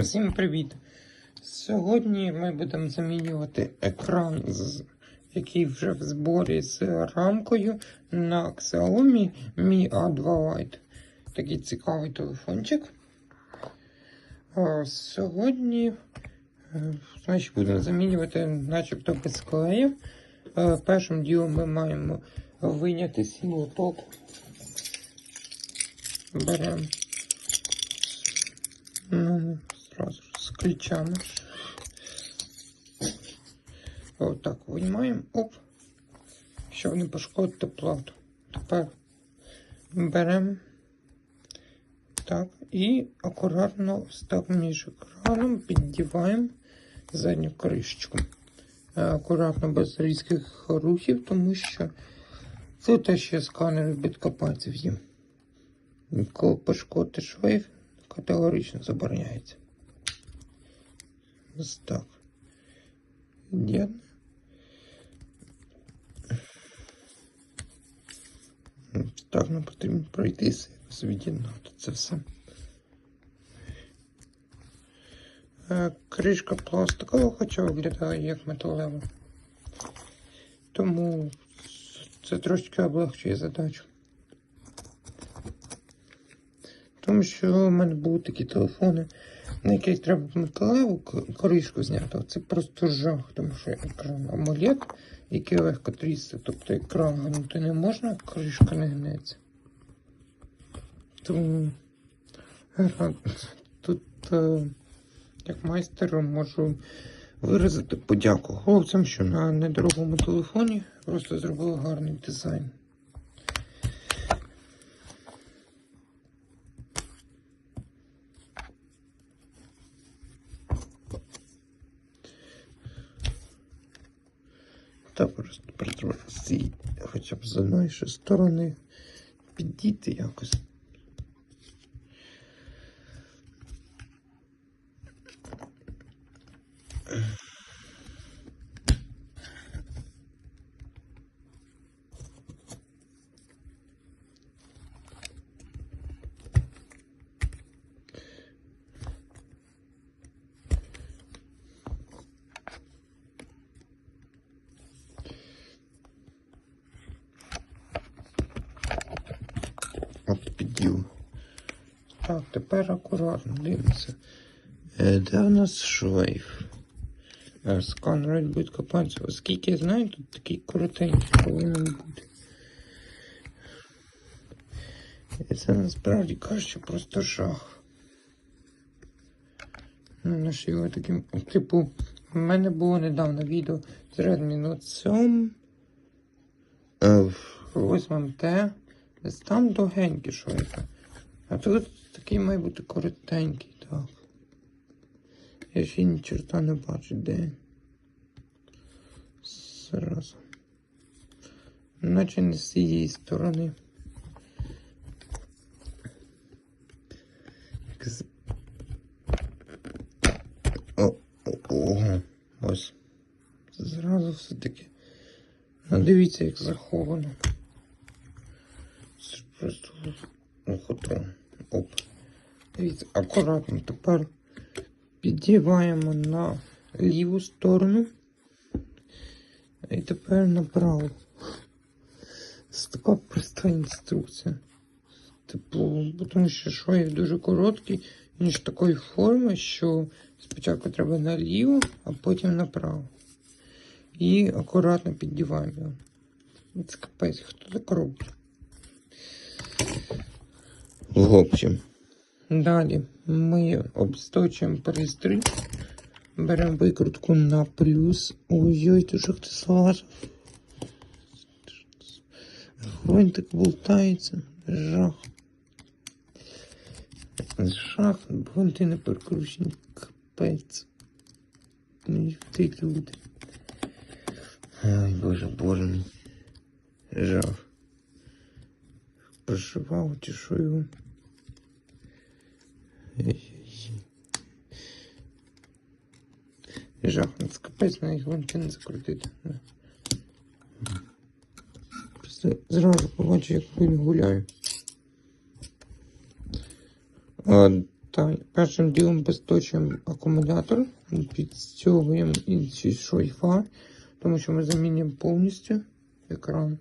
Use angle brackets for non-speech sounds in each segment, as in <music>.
Всім привіт! Сьогодні ми будемо замінювати екран, який вже в зборі з рамкою на Xiaomi Mi A2 Lite. Такий цікавий телефончик. Сьогодні е, значить, будемо замінювати начебто без клею. Е, Першим ділом ми маємо виняти сілоток. Беремо Ну, сразу же с ключами. Вот так виймаємо. Оп. Щоб не пошкодити плату. Тепер беремо. Так. І акуратно так між екраном піддіваємо задню кришечку. Е, Акуратно без різких рухів, тому що це те, що сканер відбитка пальців їм. Коли пошкодити шлейф, категорично забороняється. Ось так. Єдине. Так нам потрібно пройтися, якось від'єднати це все. Е, Кришка пластикова, хоча виглядає як металева. Тому це трошки облегчує задачу. Тому що в мене були такі телефони, на яких треба металеву к- кришку зняти. Це просто жах, тому що екран AMOLED, який легко трісти. Тобто екран гнути не можна, а кришка не гнеться. Тому <laughs> тут е, як майстер можу виразити подяку хлопцям, що на недорогому телефоні просто зробили гарний дизайн. Та просто притримати хоча б з одної сторони підійти якось. От підділ. Так, тепер акуратно дивимося. Е, Де у нас шлейф? Е, Сканер відбитка пальців. Оскільки я знаю, тут такий коротенький повинен бути. І це насправді кажучи просто жах. Ну, наші його таким. Типу, в мене було недавно відео з Redmi Note 7. е, в 8T. Десь там довгенький шлейфи. А тут такий має бути коротенький, так. Я ще ні черта не бачу, де. Зараз. Наче не з цієї сторони. Якось- О, о, ого. Ось. Зразу все-таки. Ну, дивіться, як заховано. Це ж просто охота. Оп. Дивіться, акуратно тепер піддіваємо на ліву сторону. І тепер направо. Це така проста інструкція. Типу, тому що шлейф дуже короткий, ніж такої форми, що спочатку треба наліво, а потім направо. І акуратно піддіваємо його. Це капець, хто так робить? В общем. Далі ми обсточуємо пристрій. Беремо викрутку на плюс. Ой-ой, тут же хтось лазив. Гвинтик болтається. Жах. Жах, гвинти не перекручені. Капець. Ти люди. Ой, боже, боже мій. Жах. Прошивав що його. Жах, ну це капець, на їх гонки не закрутити. Просто зразу побачу, як він гуляє. А, Так, першим ділом безточуємо акумулятор, підстягуємо інші шойфа, тому що ми замінюємо повністю екран.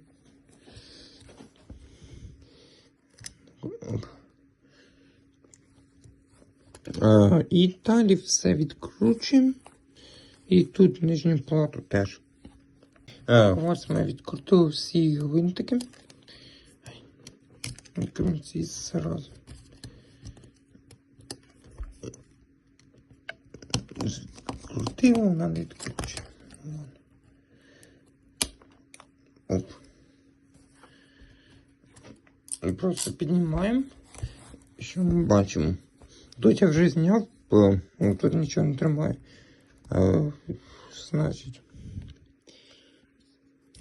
Е, І далі все відкручуємо. І тут нижню плату теж. Е, Ось ми відкрутили всі гвинтики. Ці зразу. Крутив, вона не відкручує. Оп. І Просто піднімаємо. Що ми бачимо? Тут я вже зняв, ну, тут нічого не тримає. Значить.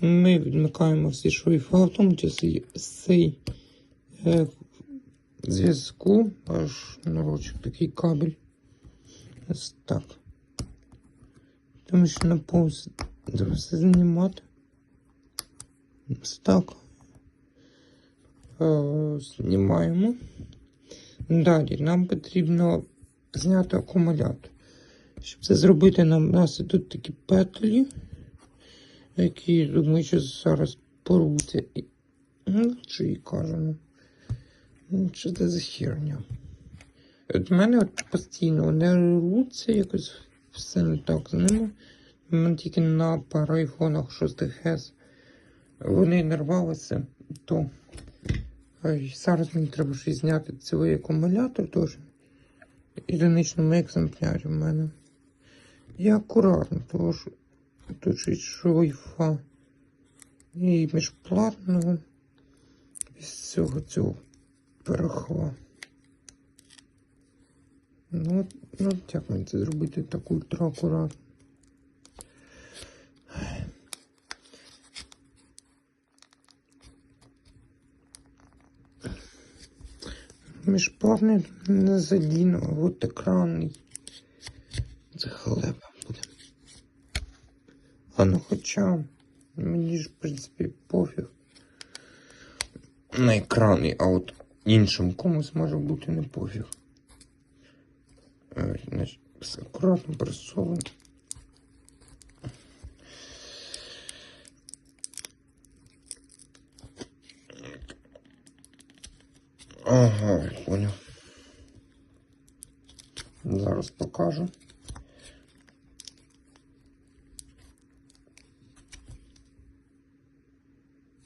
Ми відмикаємо всі швейфа, в тому числі цей зв'язку, аж нарочок такий кабель. Ось так. Тому що на повз все знімати. Ось так. Знімаємо. Далі нам потрібно зняти акумулятор. Щоб це зробити, нам у нас тут такі петлі, які, думаю, що зараз порвуться. І... Ну, чи і кажемо. Ну, що це за херня? От мене от постійно вони рвуться, якось все не так з ними. У мене тільки на пару айфонах 6 С. Вони не рвалися, то Ай, зараз мені треба щось зняти цілий акумулятор теж. Єдиничному екземплярі в мене. І акуратно, тому що тут ще й шлейфа і міжплатного з цього цього перехла. Ну, от- ну як мені це зробити так ультра акуратно? Міжплавний не задіно, а от екранний. Це халепа буде. А ну хоча мені ж, в принципі, пофіг. На екранний, а от іншим комусь може бути не пофіг. Е, все акуратно пресовано. Ага, понял. Зараз покажу.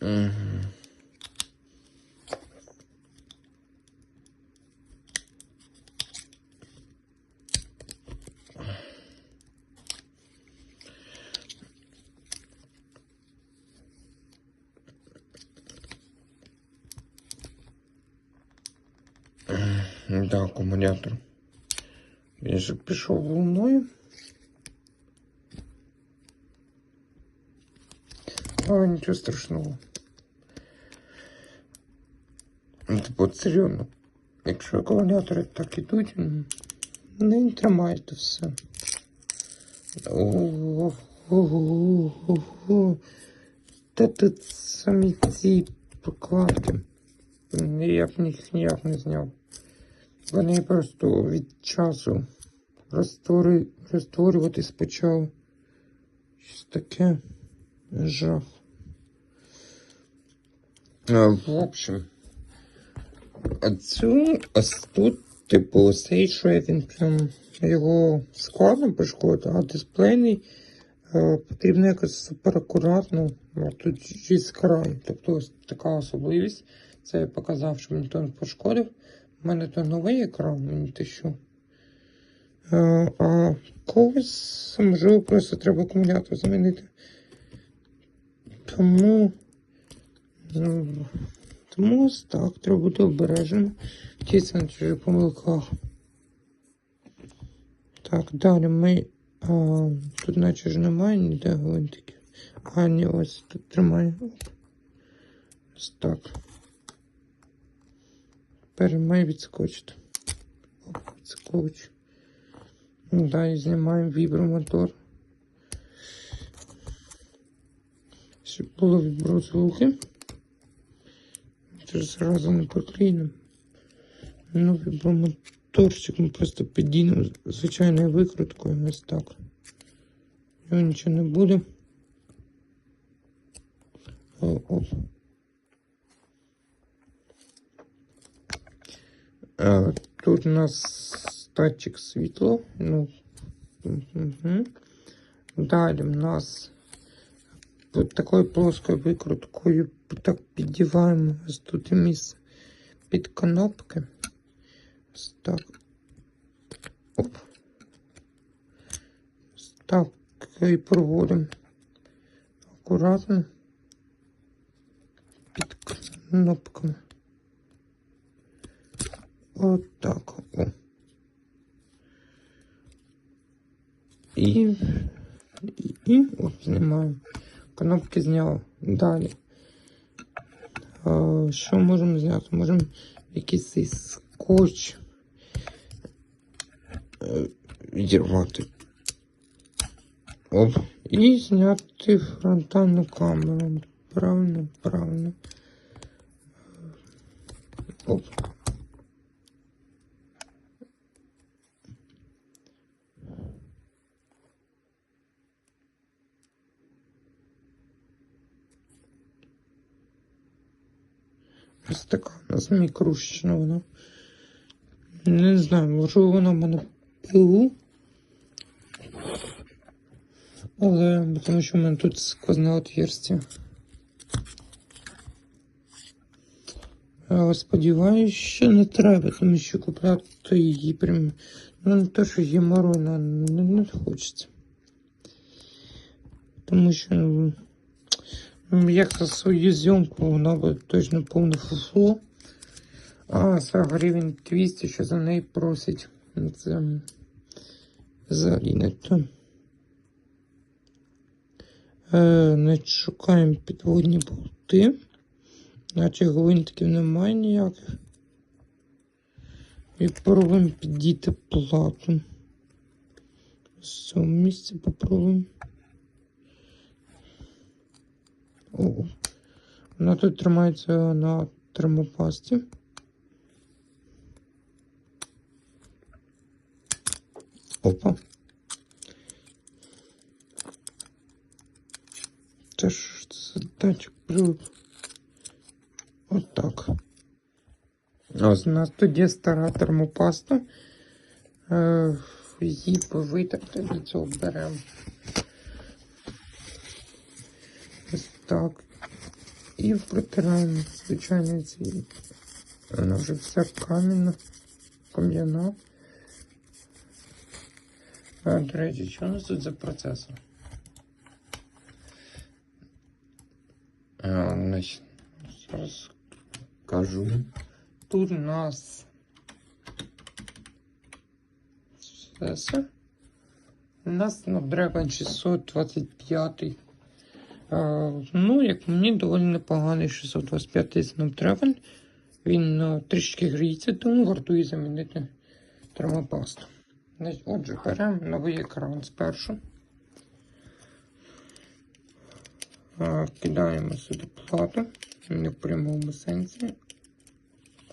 Угу. Да, акумулятор. Він же пішов волною. Але нічого страшного. Ну, Типу, серйозно. Якщо акумулятори так ідуть, не тримають то все. Ого-го-го-го. Та тут самі ці прокладки. Я б їх ніяк не зняв. Вони просто від часу розтворюватись почав. Щось таке жах. А, в общем, а цю тут, типу, цей він його складно пошкодити, а дисплейний е, потрібно якось супер акуратно. А тут чись край. Тобто ось така особливість. Це я показав, що не пошкодив. У мене то новий екран, мені те що. Е, А когось, можливо, просто треба акумулятор замінити. Тому. Тому так, треба бути обережним. Вчитися на чужих помилках. Так, далі ми. А, тут наче ж немає ніде гвинтиків. А, ні, ось тут тримає. Ось так. Тепер має відскочити. Оп, відскоч. Далі знімаємо вібромотор. Щоб було віброзвуки. Це ж зразу не потрібно. Ну, вібромотор. торчик ми просто підійдемо звичайною викруткою. Ось так. Його нічого не буде. О, оп. Е, Тут у нас датчик світла. Ну, угу. Далі в нас от такою плоскою викруткою так піддіваємо ось тут місце під кнопки. Ось так. Оп. Ось так і проводимо акуратно під кнопками. От так. О. І, і, і от знімаємо. Кнопки зняв. Далі. А, що можемо зняти? Можемо якийсь цей скотч е, відірвати. Оп. І зняти фронтальну камеру. Правильно, правильно. Оп. Ось така у нас мікрушечна вона. Не знаю, можливо вона в мене пилу. Але тому що в мене тут сквозне отверстие. Але сподіваюсь, що не треба, тому що купляти її прям. Ну не те, що геморройно не, не хочеться. Тому що ну, як свою зйомку вона буде точно повне фуфло. А за гривень 200, що за неї просить. Це взагалі не то. Е, шукаємо підводні болти. Наче гвинтиків немає ніяких. І пробуємо підійти плату. З цього місця попробуємо. О, вона тут тримається на термопасті. Опа. Це ж це датчик привод. От так. Ось у нас тут є стара термопаста. Е, її повитерти для цього беремо. Ось так. І протираємо, звичайно, ці. Вона вже вся кам'яна, кам'яна. До речі, що у нас тут за процесор? А, значить, зараз кажу. Тут у нас процесор. У нас Snapdragon 625. Ну, як мені доволі непоганий 625 Snapdragon. Він а, трішки гріється, тому вартує замінити термопасту. Отже, беремо новий екран спершу. Кидаємо сюди плату, не в прямому сенсі.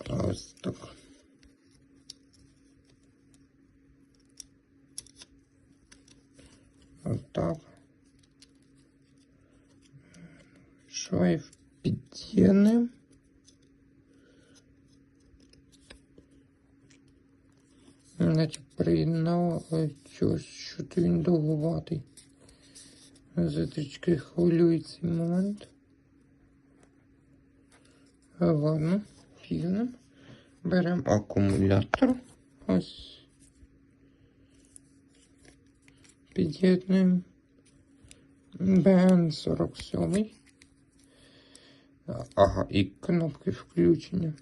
Ось так. Отак. Швайф підтягнемо. Значить, приєднав щось, що то він довгуватий. За трішки хвилює цей момент. Ладно, фігно. Беремо акумулятор. Ось. Під'єднуємо. БН47. Ага, і кнопки включення.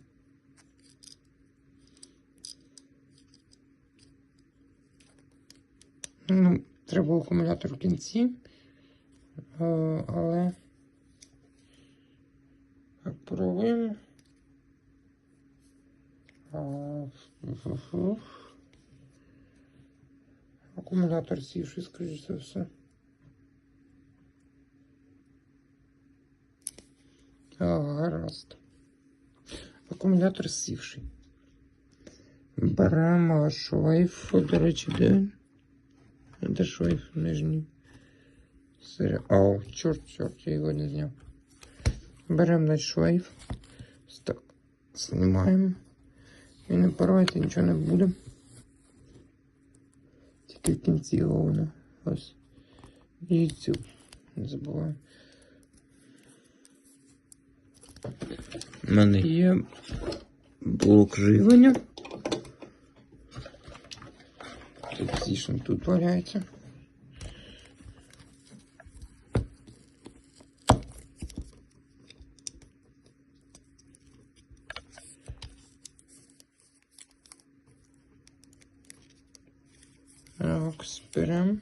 Ну, треба акумулятор в кінці. Е, але пробуємо. Акумулятор сівший, скоріш за все. Гаразд. Акумулятор сівший. Беремо шлейф, до речі, де? Де шлейф нижній? Сирі. О, чорт, чорт, я його не зняв. Беремо наш шлейф. Так, знімаємо. І не порвайте, нічого не буде. Тільки в кінці головне. Ось. І цю. Не забуваю. Мене є блок живлення. Точніше, тут валяється. Так, зберем.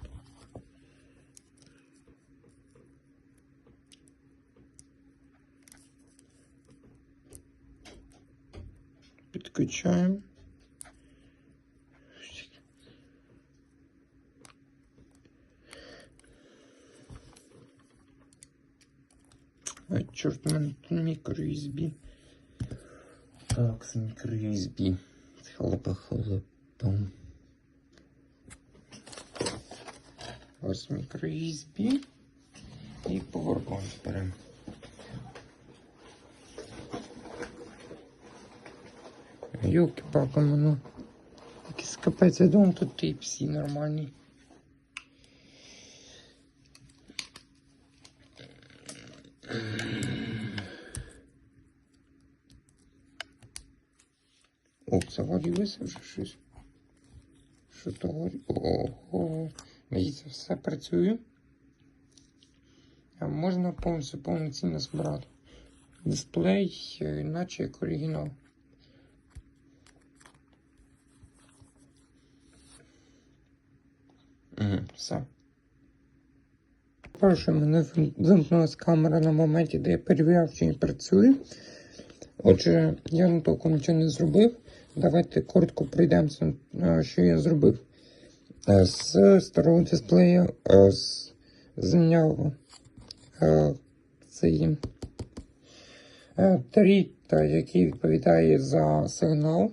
Підключаємо. А чорт, у мене тут мікро USB. Так, з мікро USB. Халапа халапом. Ось мікро USB. І поверхом беремо. Йоки палка ну. Якийсь я думав, тут і всі нормальні. О, загорілося вже щось. Що то горі? Ого. Дивіться, все працює. А можна повністю повноцінно збирати. Дисплей, е, наче як оригінал. Угу, все. Перше, мене вимкнулася камера на моменті, де я перевіряв, чи він працює. Отже, я на толком нічого не зробив. Давайте коротко пройдемося, е, що я зробив. Е, З старого дисплея е, зняв цей е, який відповідає за сигнал.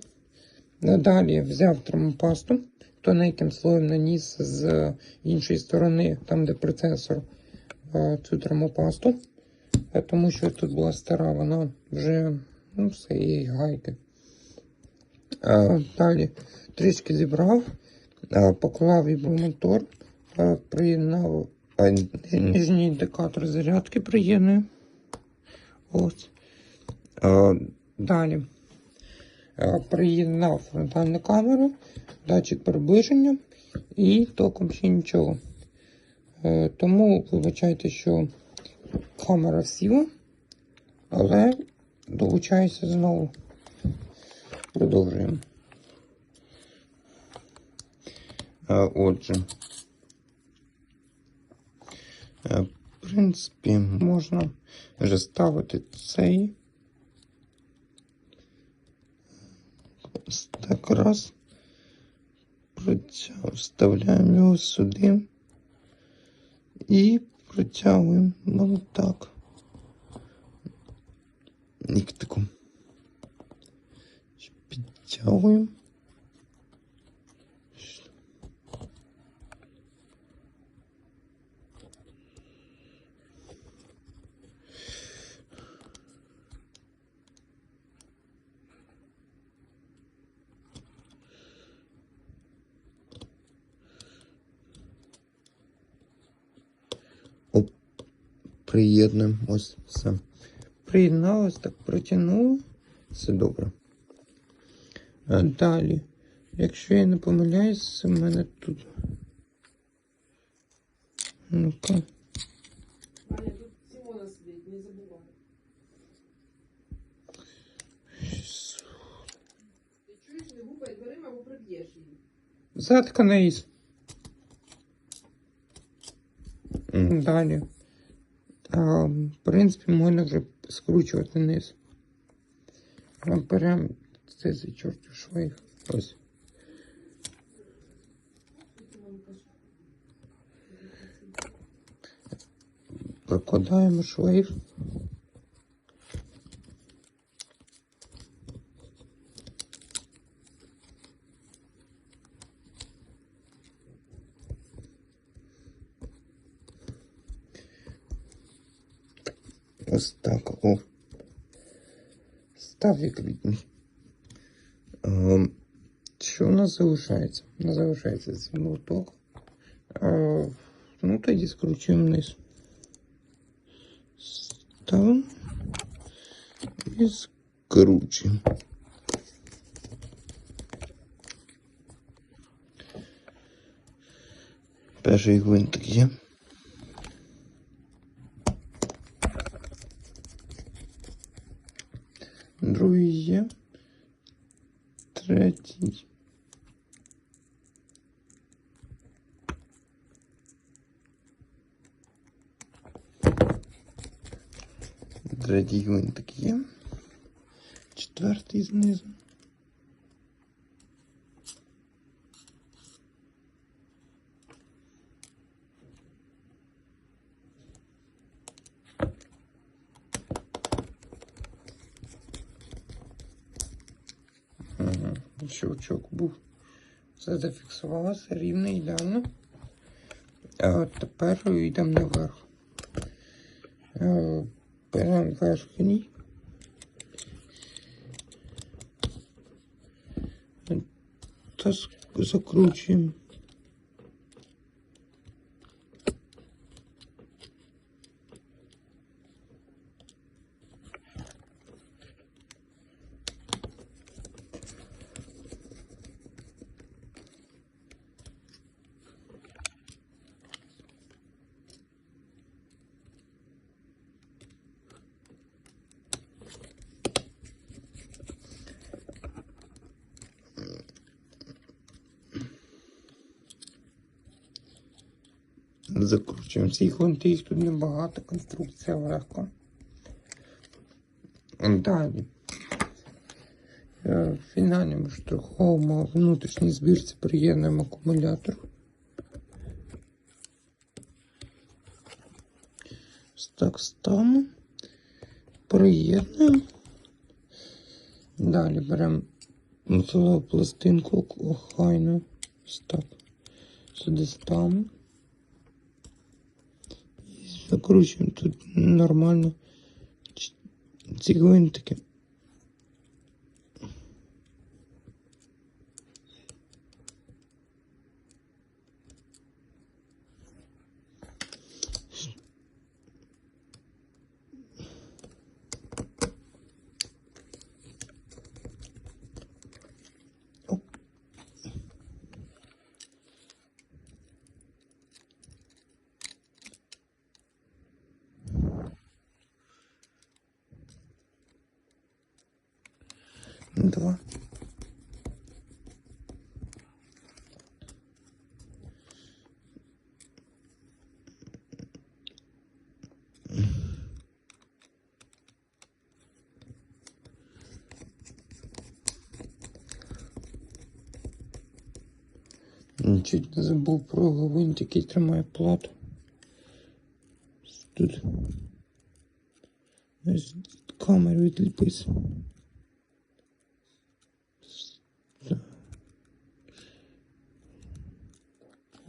Далі взяв термопасту, тоненьким слоєм наніс з іншої сторони, там де процесор, е, цю термопасту. Е, Тому що тут була стара, вона вже ну, все, її гайки. Е, Далі трішки зібрав, поклав вібромотор, приєднав нижній індикатор зарядки приєдную. Ось. Далі приєднав фронтальну камеру, датчик приближення і током ще нічого. Е, Тому вибачайте, що камера сіла, але долучаюся знову. Продовжуємо. Отже. е, В принципі, можна вже ставити цей. Ось Так раз. Протяг... Вставляємо його сюди. І протягуємо. Ну так. Ніктиком. Підтягуємо. Оп, приєднуємо. Ось все. Приєдналось, так протягнуло. Все добре. А далі, якщо я не помиляюсь, у мене тут. Ну-ка. Заткнись. Далі. В принципі, можна вже скручувати низ. Прям Беремо це за чортів шлейф. Ось. Прокладаємо шлейф. Ось так. О. Став як рідний. Що у нас залишається? У нас залишається цей молоток. Ну, тоді скручуємо вниз. Ставимо. І скручуємо. Перший гвинтик є. Другий є. Третій. Третій гвинтик є. Четвертий знизу. Ага, щелчок був. Все зафіксувалося рівно, ідеально. А от тепер йдемо наверх. Беремо верхній. Закручуємо. Закручуємо ці гвинти, їх тут небагато, конструкція легко. Далі. Е, Фінальним штрихом внутрішній збірці приєднуємо акумулятор. Так ставимо. Приєднуємо. Далі беремо металеву пластинку охайну. Ось так. Сюди ставимо. Закручуємо тут нормально ці гвинтики. Оп. Два. Чуть не забув про гвинт, який тримає плату. Тут. Камеру відліпись. Так.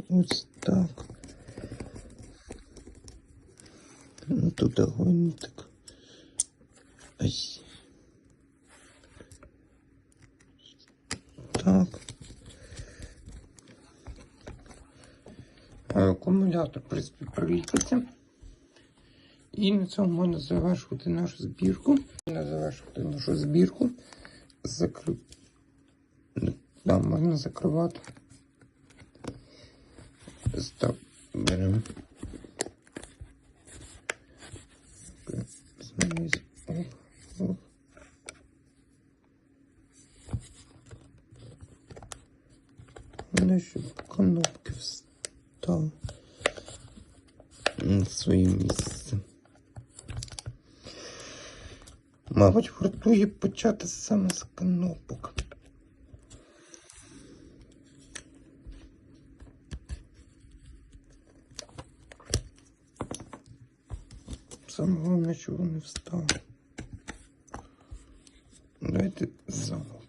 Ось так. Ну, тут гвинтик. Ось. Так. Е, Акумулятор, в принципі, приліпиться. І на цьому можна завершувати нашу збірку. Можна завершувати нашу збірку. Закри... Да, можна закривати. Стоп. Беремо. Вони щоб кнопки встали на своє місце. Мабуть, вартує почати саме з кнопок. Саме головне, що вони встали. Давайте заново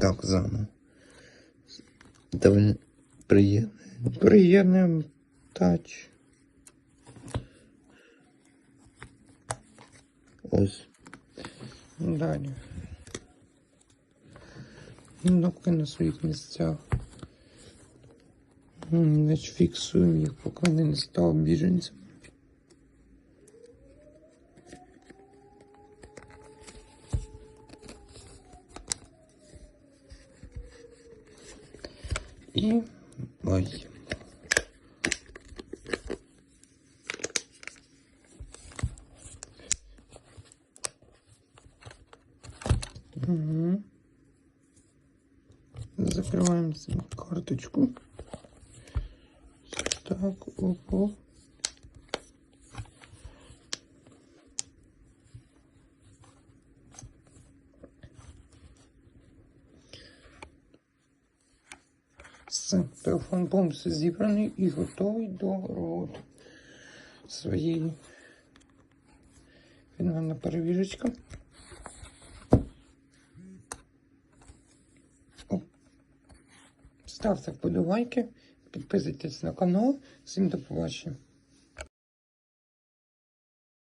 Так, заново. Довольно приємний. Приємний тач. Ось. Далі. Кнопки на своїх місцях. Значить, фіксуємо їх, поки вони не стали біженцями. І ой. Угу. Закриваємо карточку. Так, оп. Все, зібраний і готовий до роботи своєї. Фінальна перевірочка. Ставте вподобайки, підписуйтесь на канал. Всім до побачення.